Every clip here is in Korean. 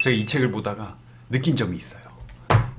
제가 이 책을 보다가 느낀 점이 있어요.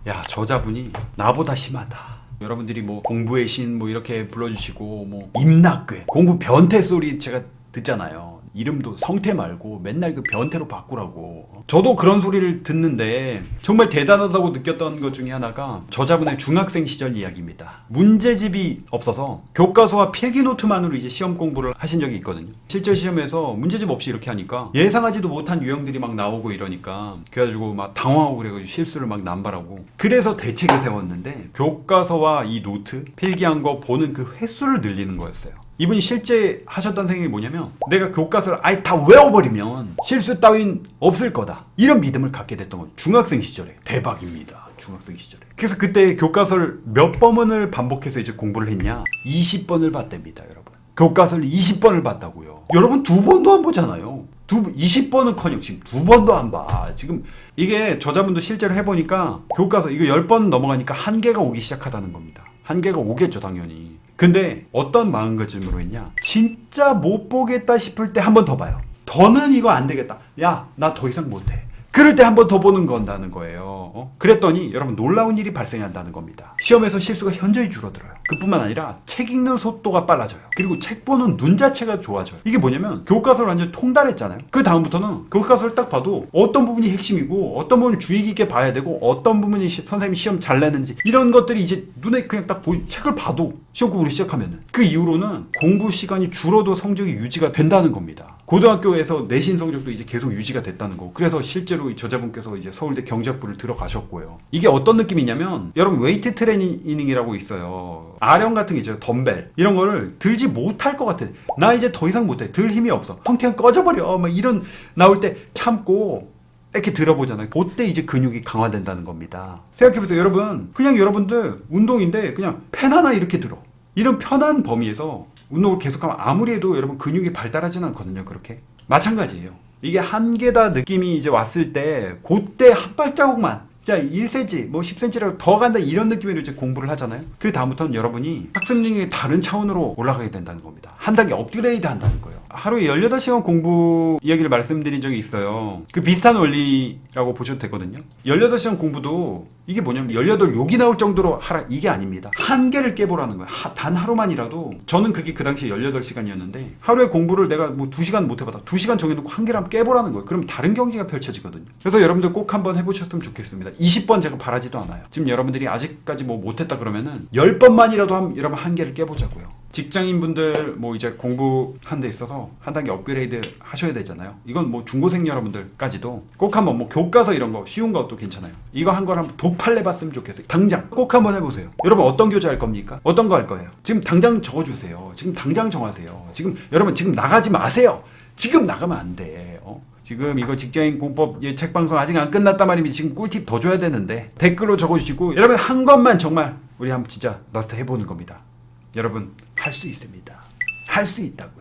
야 저자분이 나보다 심하다. 여러분들이 뭐 공부의 신 뭐 이렇게 불러주시고 뭐 임낙괴 공부 변태 소리 제가 듣잖아요. 이름도 성태 말고 맨날 그 변태로 바꾸라고. 저도 그런 소리를 듣는데 정말 대단하다고 느꼈던 것 중에 하나가 저자분의 중학생 시절 이야기입니다. 문제집이 없어서 교과서와 필기 노트만으로 이제 시험 공부를 하신 적이 있거든요. 실제 시험에서 문제집 없이 이렇게 하니까 예상하지도 못한 유형들이 막 나오고 이러니까 그래가지고 막 당황하고 그래가지고 실수를 막 남발하고 그래서 대책을 세웠는데 교과서와 이 노트 필기한 거 보는 그 횟수를 늘리는 거였어요. 이분이 실제 하셨던 생각이 뭐냐면 내가 교과서를 아예 다 외워버리면 실수 따윈 없을 거다. 이런 믿음을 갖게 됐던 거죠 중학생 시절에 대박입니다. 중학생 시절에. 그래서 그때 교과서를 몇 번을 반복해서 이제 공부를 했냐? 20번을 봤답니다 여러분. 교과서를 20번을 봤다고요. 여러분 두 번도 안 보잖아요. 두 20번은 커녕 지금 두 번도 안 봐. 지금 이게 저자분도 실제로 해보니까 교과서 이거 10번 넘어가니까 한계가 오기 시작하다는 겁니다. 한계가 오겠죠, 당연히. 근데 어떤 마음가짐으로 했냐? 진짜 못 보겠다 싶을 때 한 번 더 봐요. 더는 이거 안 되겠다. 야, 나 더 이상 못해. 그럴 때 한 번 더 보는 건다는 거예요. 어? 그랬더니 여러분 놀라운 일이 발생한다는 겁니다. 시험에서 실수가 현저히 줄어들어요. 그뿐만 아니라 책 읽는 속도가 빨라져요. 그리고 책 보는 눈 자체가 좋아져요. 이게 뭐냐면 교과서를 완전 통달했잖아요. 그 다음부터는 교과서를 딱 봐도 어떤 부분이 핵심이고 어떤 부분을 주의 깊게 봐야 되고 어떤 부분이 시- 선생님이 시험 잘 내는지 이런 것들이 이제 눈에 그냥 딱 보이 책을 봐도 시험 공부를 시작하면은 그 이후로는 공부 시간이 줄어도 성적이 유지가 된다는 겁니다. 고등학교에서 내신 성적도 이제 계속 유지가 됐다는 거고 그래서 실제로 이 저자분께서 이제 서울대 경제학부를 들어가셨고요. 이게 어떤 느낌이냐면 여러분 웨이트 트레이닝이라고 있어요. 아령 같은 게 있죠. 덤벨 이런 거를 들지 못할 것 같아. 나 이제 더 이상 못해. 들 힘이 없어. 성태형 꺼져버려. 어, 막 이런 나올 때 참고 이렇게 들어보잖아요. 그때 이제 근육이 강화된다는 겁니다. 생각해보세요. 여러분 그냥 여러분들 운동인데 그냥 펜 하나 이렇게 들어. 이런 편한 범위에서 운동을 계속하면 아무리 해도 여러분 근육이 발달하지는 않거든요. 그렇게 마찬가지예요. 이게 한계다 느낌이 이제 왔을 때 그때 한 발자국만 자 1cm 뭐 10cm라도 더 간다 이런 느낌으로 이제 공부를 하잖아요. 그 다음부터는 여러분이 학습 능력이 다른 차원으로 올라가게 된다는 겁니다. 한 단계 업그레이드 한다는 거예요. 하루에 18시간 공부 이야기를 말씀드린 적이 있어요. 그 비슷한 원리라고 보셔도 되거든요. 18시간 공부도 이게 뭐냐면 18 욕이 나올 정도로 하라 이게 아닙니다. 한계를 깨보라는 거예요. 하- 단 하루만이라도 저는 그게 그 당시에 18시간이었는데 하루에 공부를 내가 뭐 2시간 못 해봤다. 2시간 정해놓고 한계를 한번 깨보라는 거예요. 그럼 다른 경지가 펼쳐지거든요. 그래서 여러분들 꼭 한번 해보셨으면 좋겠습니다. 20번 제가 바라지도 않아요. 지금 여러분들이 아직까지 뭐 못했다 그러면은 10번만이라도 한, 여러분 한계를 깨보자고요. 직장인분들 뭐 이제 공부한 데 있어서 한 단계 업그레이드 하셔야 되잖아요. 이건 뭐 중고생 여러분들까지도 꼭 한번 뭐 교과서 이런 거 쉬운 것도 괜찮아요. 이거 한 걸 한번 독팔내 봤으면 좋겠어요. 당장 꼭 한번 해보세요. 여러분 어떤 교재 할 겁니까? 어떤 거 할 거예요? 지금 당장 적어주세요. 지금 당장 정하세요. 지금 여러분 지금 나가지 마세요. 지금 나가면 안 돼. 어? 지금 이거 직장인 공법 예, 책 방송 아직 안 끝났단 말이면 지금 꿀팁 더 줘야 되는데 댓글로 적어주시고 여러분 한 것만 정말 우리 한번 진짜 마스터 해보는 겁니다. 여러분 할 수 있습니다. 할 수 있다고요.